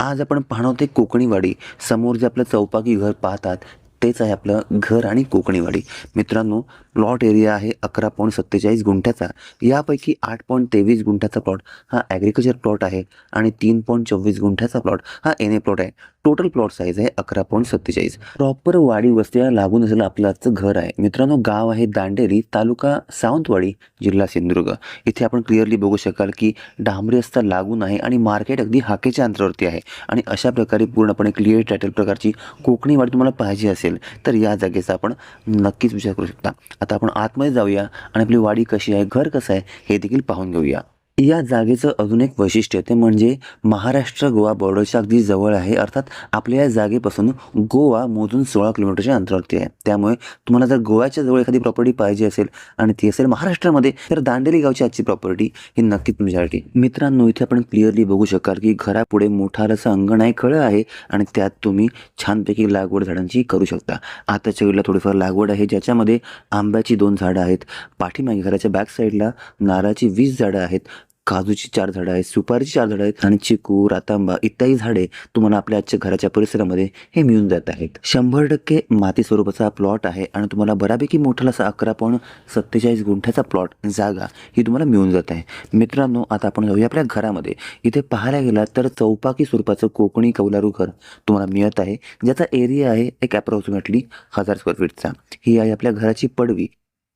आज आपण पाहणार ते कोकणीवाडी. समोर जे आपलं चौपाकी घर पाहतात तेच आहे आपलं घर आणि कोकणीवाडी. मित्रांनो प्लॉट एरिया आहे अकरा पॉईंट सत्तेचाळीस गुंठ्याचा. यापैकी आठ पॉईंट तेवीस गुंठ्याचा प्लॉट हा ॲग्रिकल्चर प्लॉट आहे आणि तीन पॉईंट चोवीस गुंठ्याचा प्लॉट हा एन ए प्लॉट आहे. टोटल प्लॉट साईज आहे अकरा पॉईंट सत्तेचाळीस. प्रॉपर वाडी वस्तीला लागून असलेलं आपलं आजचं घर आहे. मित्रांनो गाव आहे दांडेरी तालुका सावंतवाडी जिल्हा सिंधुदुर्ग. इथे आपण क्लिअरली बघू शकाल की डांबरी रस्ता लागून आहे आणि मार्केट अगदी हाकेच्या अंतरावरती आहे. आणि अशा प्रकारे पूर्णपणे क्लिअर टायटल प्रकारची कोकणी वाडी तुम्हाला पाहिजे असेल तर या जागेचा आपण नक्कीच विचार करू शकता. आता आपण आतमध्ये जाऊया आणि आपली वाडी कशी आहे घर कसं आहे हे देखील पाहून घेऊया. या जागेचं अजून एक वैशिष्ट्य ते म्हणजे महाराष्ट्र गोवा बॉर्डरच्या अगदी जवळ आहे. अर्थात आपल्या या जागेपासून गोवा मोजून सोळा किलोमीटरच्या अंतरावरती आहे. त्यामुळे तुम्हाला जर गोव्याच्या जवळ एखादी प्रॉपर्टी पाहिजे असेल आणि ती असेल महाराष्ट्रामध्ये तर दांडेली गावची आजची प्रॉपर्टी ही नक्कीच तुमच्यासाठी मित्रांनो इथे आपण क्लिअरली बघू शकाल की घरापुढे मोठा असं अंगण आहे खळं आहे आणि त्यात तुम्ही छानपैकी लागवड झाडांची करू शकता. आताच्या वेळेला थोडीफार लागवड आहे ज्याच्यामध्ये आंब्याची दोन झाडं आहेत. पाठीमागे घराच्या बॅक साईडला नारळाची वीस झाडं आहेत. काजूची चार झाडं आहेत सुपारीची चार झाडं आहेत आणि चिकू रातांबा इत्यादी झाडे तुम्हाला आपल्या आजच्या घराच्या परिसरामध्ये हे मिळून जात आहेत. शंभर टक्के माती स्वरूपाचा प्लॉट आहे आणि तुम्हाला बऱ्यापैकी मोठा असा अकरा पॉईंट सत्तेचाळीस गुंठ्याचा प्लॉट जागा ही तुम्हाला मिळून जात आहे. मित्रांनो आता आपण जाऊया आपल्या घरामध्ये. इथे पाहायला गेला तर चौपाकी स्वरूपाचं कोकणी कौलारू घर तुम्हाला मिळत आहे. ज्याचा एरिया आहे एक अप्रॉक्सिमेटली हजार स्क्वेअर फीटचा ही आहे आपल्या घराची पडवी.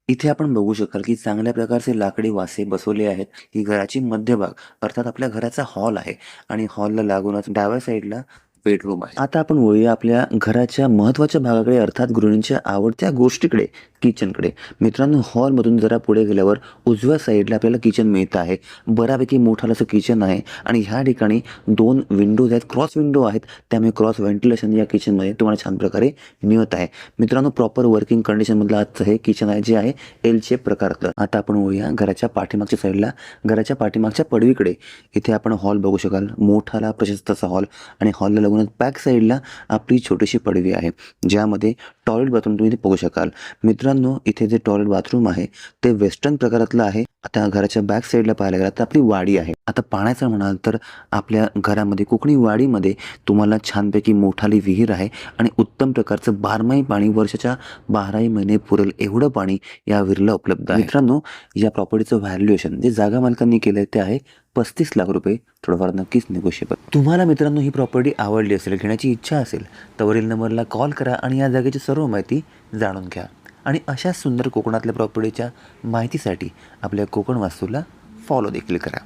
इथे आपण बघू शकाल की चांगल्या प्रकारचे लाकडी वासे बसवले आहेत. ही घराची मध्यभाग अर्थात आपल्या घराचा हॉल आहे. आणि हॉलला लागूनच डाव्या साईडला बेडरूम आहे. आता आपण वळूया आपल्या घराच्या महत्त्वाच्या भागाकडे अर्थात गृहिणींच्या आवडत्या गोष्टीकडे किचनकडे मित्रांनो हॉलमधून जरा पुढे गेल्यावर उजव्या साईडला आपल्याला किचन मिळतं आहे. बऱ्यापैकी मोठं असं किचन आहे आणि ह्या ठिकाणी दोन विंडोज आहेत. क्रॉस विंडो आहेत. त्यामुळे क्रॉस व्हेंटिलेशन या किचनमध्ये तुम्हाला छान प्रकारे मिळत आहे. मित्रांनो प्रॉपर वर्किंग कंडिशनमधलं आजचं हे किचन आहे जे आहे एल शेप प्रकारचं. आता आपण वळूया घराच्या पाठीमागच्या साईडला घराच्या पाठीमागच्या पडवीकडे. इथे आपण हॉल बघू शकाल. मोठाला प्रशस्त असा हॉल आणि हॉलला लागूनच बॅक साईडला आपली छोटीशी पडवी आहे. ज्यामध्ये टॉयलेट बाथरूम तुम्ही इथे बघू शकाल. मित्रांनो इथे जे टॉयलेट बाथरूम आहे ते वेस्टर्न प्रकारातलं आहे. आता घराच्या बॅक साईडला पाहायला गेलं तर आपली वाडी आहे. आता पाण्याचं म्हणाल तर आपल्या घरामध्ये कोकणी वाडीमध्ये तुम्हाला छानपैकी मोठाली विहीर आहे आणि उत्तम प्रकारचं बारमाही पाणी वर्षाच्या बाराही महिने पुरेल एवढं पाणी या विहिरीला उपलब्ध आहे. मित्रांनो या प्रॉपर्टीचं व्हॅल्युएशन जे जागा मालकांनी केलं आहे ते आहे पस्तीस लाख रुपये. थोडंफार नक्कीच निगोशिएबल तुम्हाला मित्रांनो ही प्रॉपर्टी आवडली असेल घेण्याची इच्छा असेल तर वरील नंबरला कॉल करा आणि या जागेची सर्व माहिती जाणून घ्या. आणि अशाच सुंदर कोकणातल्या प्रॉपर्टीच्या माहितीसाठी आपल्या कोकण वास्तूला फॉलो देखील करा.